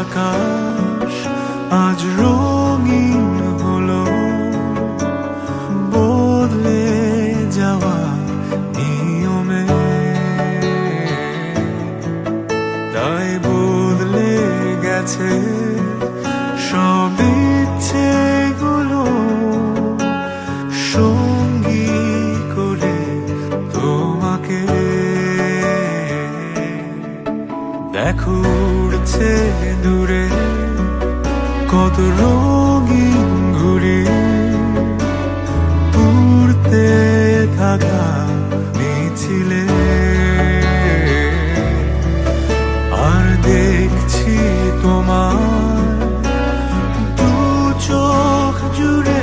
আকাশ আজ রঙিন হলো। বদলে যাওয়া নিয়মে। তাই বদলে গেছে দেখো উড়ছে দূরে, কত রঙিন ঘুরে। উড়তে থাকা মিছিলে। আর দেখছি তোমার দু চোখ জুড়ে